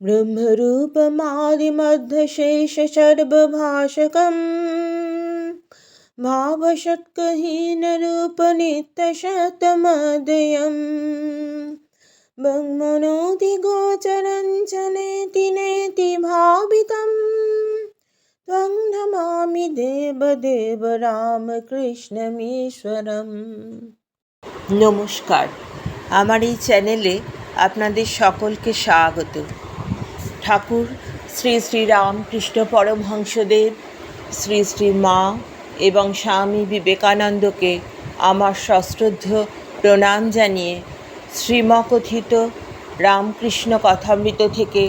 ब्रह्मरूपमादिमध्यशेषसर्वभाषकम् भावषट्कहीनरूपनित्यशतमदयम् ब्रह्मणोऽधिगोचरञ्च नेति नेति भावितम् त्वं नमामि দেবদেব রামকৃষ্ণমীশ্বরম নমস্কার আমার এই চ্যানেলে আপনাদের সকলকে স্বাগত ঠাকুর, শ্রী শ্রী রামকৃষ্ণ পরমহংসদেব, শ্রী শ্রী মা এবং স্বামী বিবেকানন্দকে আমার সশ্রদ্ধ প্রণাম জানিয়ে শ্রীমকথিত রামকৃষ্ণ কথামৃত থেকে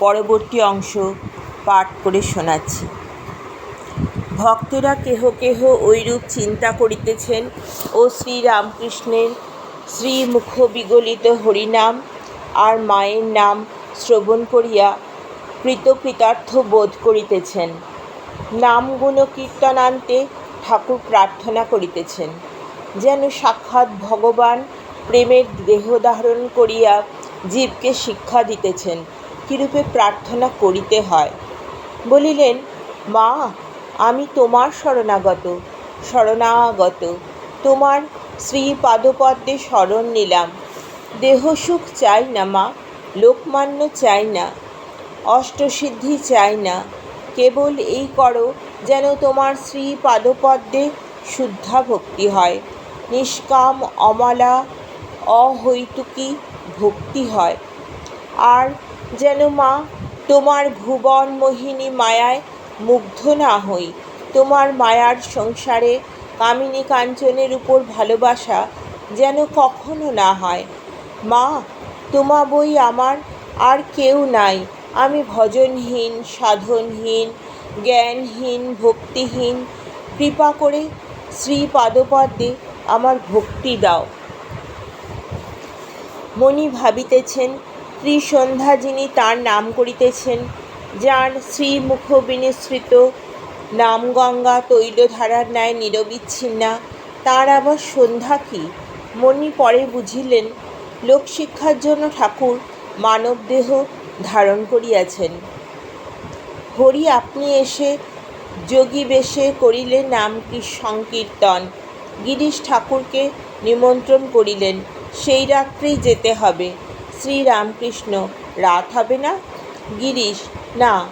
পরবর্তী অংশ পাঠ করে শোনাচ্ছি। ভক্তেরা কেহ কেহ ঐরূপ চিন্তা করিতেছেন ও শ্রীরামকৃষ্ণের শ্রীমুখ বিগলিত হরিনাম আর মায়ের নাম শ্রবণ করিয়া কৃতকৃতার্থ বোধ করিতেছেন। নাম গুণ কীর্তনান্তে ঠাকুর প্রার্থনা করিতেছেন। যেন সাক্ষাৎ ভগবান প্রেমের দেহ ধারণ করিয়া জীবকে শিক্ষা দিতেছেন, কিরূপে প্রার্থনা করিতে হয়। বলিলেন, মা, আমি তোমার শরণাগত শরণাগত, তোমার শ্রী পাদপদ্মে শরণ নিলাম। দেহসুখ চাই না মা লোকমান্য চাই না, অষ্টসিদ্ধি চাই না, কেবল এই করো যেন তোমার শ্রী পাদপদ্মে শুদ্ধা ভক্তি হয়। নিষ্কাম অমালা অহৈতুকী ভক্তি হয়। আর যেন মা, তোমার ভুবন মোহিনী মায়ায় মুগ্ধ না হই। তোমার মায়ার সংসারে কামিনী কাঞ্চনের উপর ভালোবাসা যেন কখনো না হয়। মা তোমা বই আমার আর কেউ নাই। আমি ভজনহীন, সাধনহীন, জ্ঞানহীন, ভক্তিহীন। কৃপা করে শ্রী আমার ভক্তি দাও। মণি ভাবিতেছেন, ত্রিসন্ধ্যা যিনি তার নাম করিতেছেন, যার শ্রীমুখ বিনিসৃত নামগঙ্গা তৈলধারার ন্যায় নিরবিচ্ছিন্না, তার আবার সন্ধ্যা কি? মণি পরে বুঝিলেন লোকশিক্ষার জন্য ঠাকুর মানবদেহ ধারণ করিয়াছেন। হরি, আপনি এসে যোগী বেশে করিলেন নাম কি সংকীর্তন? গিরিশ ঠাকুরকে নিমন্ত্রণ করিলেন, সেই রাত্রেই যেতে হবে। শ্রীরামকৃষ্ণ, রাত হবে না? গিরিশ, না,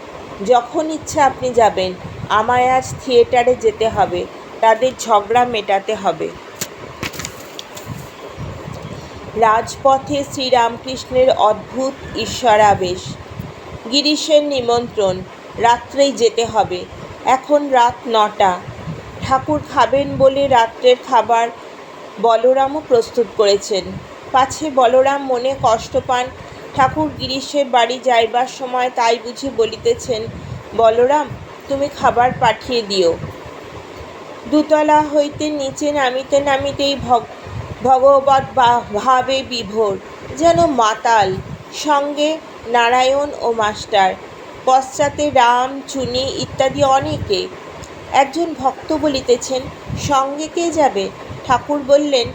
যখন ইচ্ছা আপনি যাবেন, আমায় আজ থিয়েটারে যেতে হবে, তাদের ঝগড়া মেটাতে হবে। রাজপথে শ্রীরামকৃষ্ণের অদ্ভুত ঈশ্বরাবেশ। গিরিশের নিমন্ত্রণ, রাত্রেই যেতে হবে। এখন রাত নটা। ঠাকুর খাবেন বলে রাত্রের খাবার বলরামও প্রস্তুত করেছেন। পাছে বলরাম মনে কষ্ট পান। ঠাকুর গিরিশের বাড়ি যাইবার সময় তাই বুঝি বলিতেছেন, বলরাম, তুমি খাবার পাঠিয়ে দিও। দুতলা হইতে নিচে নামিতে নামিতেই ভগ ভগবত ভাবে বিভোর, যেন মাতাল, সঙ্গে নারায়ণ ও মাস্টার, পশ্চাতে রাম, চুনি ইত্যাদি অনেকে। একজন ভক্ত বলিতেছেন, সঙ্গে কে যাবে? ঠাকুর বললেন,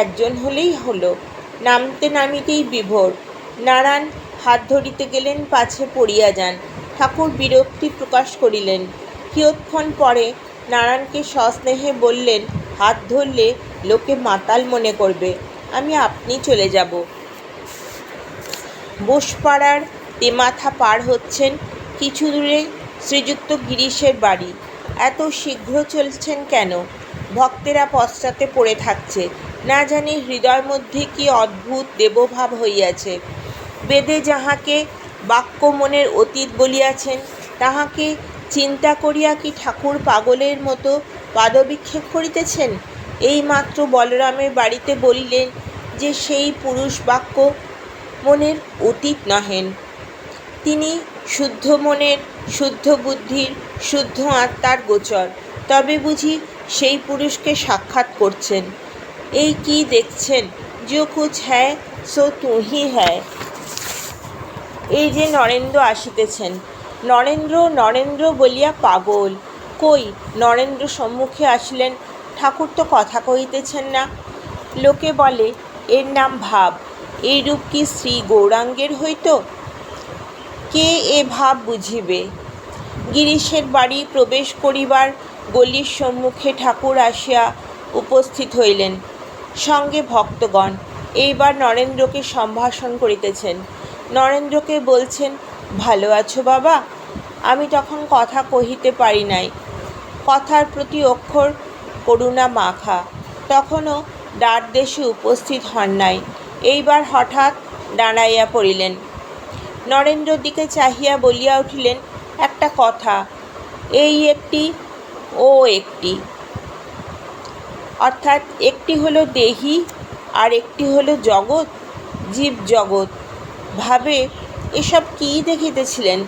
একজন হলেই হলো। নামতে নামিতেই বিভোর। নারায়ণ হাত ধরিতে গেলেন, পাছে পড়িয়া যান। ঠাকুর বিরক্তি প্রকাশ করিলেন। কিয়ৎক্ষণ পরে নারায়ণকে সস্নেহে বললেন, হাত ধরলে লোকে মাতাল মনে করবে, আমি আপনি চলে যাব। বোসপাড়ার তেমাথা পার হচ্ছেন কিছু দূরে শ্রীযুক্ত গিরিশের বাড়ি। এত শীঘ্র চলছেন কেন? ভক্তেরা পশ্চাতে পড়ে থাকছে। না জানি হৃদয়ের মধ্যে কি অদ্ভুত দেবভাব হইয়াছে। বেদে যাহাকে বাক্য মনের অতীত বলিয়াছেন, তাহাকে চিন্তা করিয়া কি ঠাকুর পাগলের মতো পাদবিক্ষেপ করিতেছেন? এইমাত্র বলরামের বাড়িতে বলিলেন যে সেই পুরুষ বাক্য মনের অতীত নহেন। তিনি শুদ্ধ মনের, শুদ্ধ বুদ্ধির, শুদ্ধ আত্মার গোচর। তবে বুঝি সেই পুরুষকে সাক্ষাৎ করছেন। এই কি দেখছেন? যে কুছ হ্যায়, সো তুহি হ্যায়। এই যে নরেন্দ্র আসিতেছেন। নরেন্দ্র নরেন্দ্র বলিয়া পাগল। কই নরেন্দ্র সম্মুখে আসিলেন ঠাকুর তো কথা কহিতেছেন না। লোকে বলে, এর নাম ভাব। এইরূপ কি শ্রী গৌরাঙ্গের হইত? কে এ ভাব বুঝিবে? গিরিশের বাড়ি প্রবেশ করিবার গলির সম্মুখে ঠাকুর আসিয়া উপস্থিত হইলেন। সঙ্গে ভক্তগণ, এইবার নরেন্দ্রকে সম্ভাষণ করিতেছেন। নরেন্দ্রকে বলছেন, ভালো আছো বাবা? আমি তখন কথা কহিতে পারি নাই। কথার প্রতি অক্ষর করুণা মাখা। তখনও দ্বারদেশে উপস্থিত হন নাই। এইবার হঠাৎ দাঁড়াইয়া পড়িলেন। নরেন্দ্রর দিকে চাহিয়া বলিয়া উঠিলেন, একটা কথা, এই একটি ও একটি। অর্থাৎ একটি হলো দেহি আর একটি হলো জগৎ জীব জগৎ ভাবে এসব কী দেখিতেছিলেন?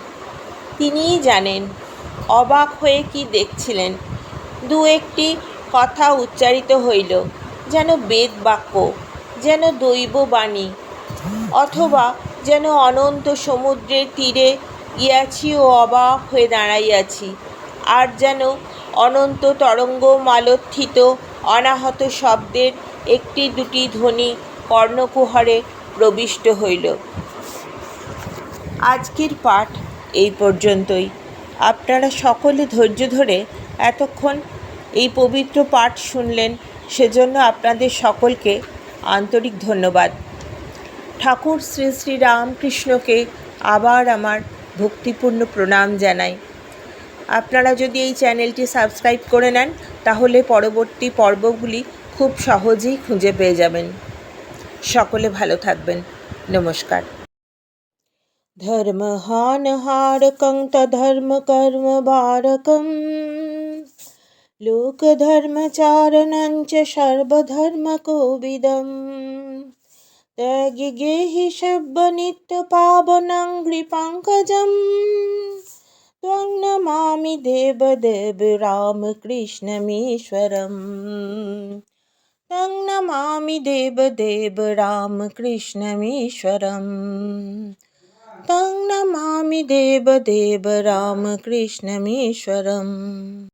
তিনিই জানেন। অবাক হয়ে কি দেখছিলেন? দু একটি কথা উচ্চারিত হইল, যেন বেদ বাক্য, যেন দৈব বাণী, অথবা যেন অনন্ত সমুদ্রের তীরে গিয়াছি ও অবাক হয়ে দাঁড়াইয়াছি, আর যেন অনন্ত তরঙ্গ মালোত্থিত অনাহত শব্দের একটি দুটি ধ্বনি কর্ণকুহরে প্রবিষ্ট হইল। আজকের পাঠ এই পর্যন্তই। আপনারা সকলে ধৈর্য ধরে এতক্ষণ এই পবিত্র পাঠ শুনলেন, সেজন্য আপনাদের সকলকে আন্তরিক ধন্যবাদ। ঠাকুর শ্রী শ্রী রামকৃষ্ণকে আবার আমার ভক্তিপূর্ণ প্রণাম জানাই। আপনারা যদি এই চ্যানেলটি সাবস্ক্রাইব করে নেন, তাহলে পরবর্তী পর্বগুলি খুব সহজেই খুঁজে পেয়ে যাবেন। সকলে ভালো থাকবেন। নমস্কার। ধর্মহানহারকং তধর্ম लोकधर्मचारणञ्च सर्वधर्मकोविदम्। तगिगेहि शब्दनित्यपावनं कृपाङ्कजम् त्वं राम देवदेव रामकृष्णमीश्वरम्। तं राम देवदेव रामकृष्णमीश्वरम्। तं राम देवदेव रामकृष्णमीश्वरम्।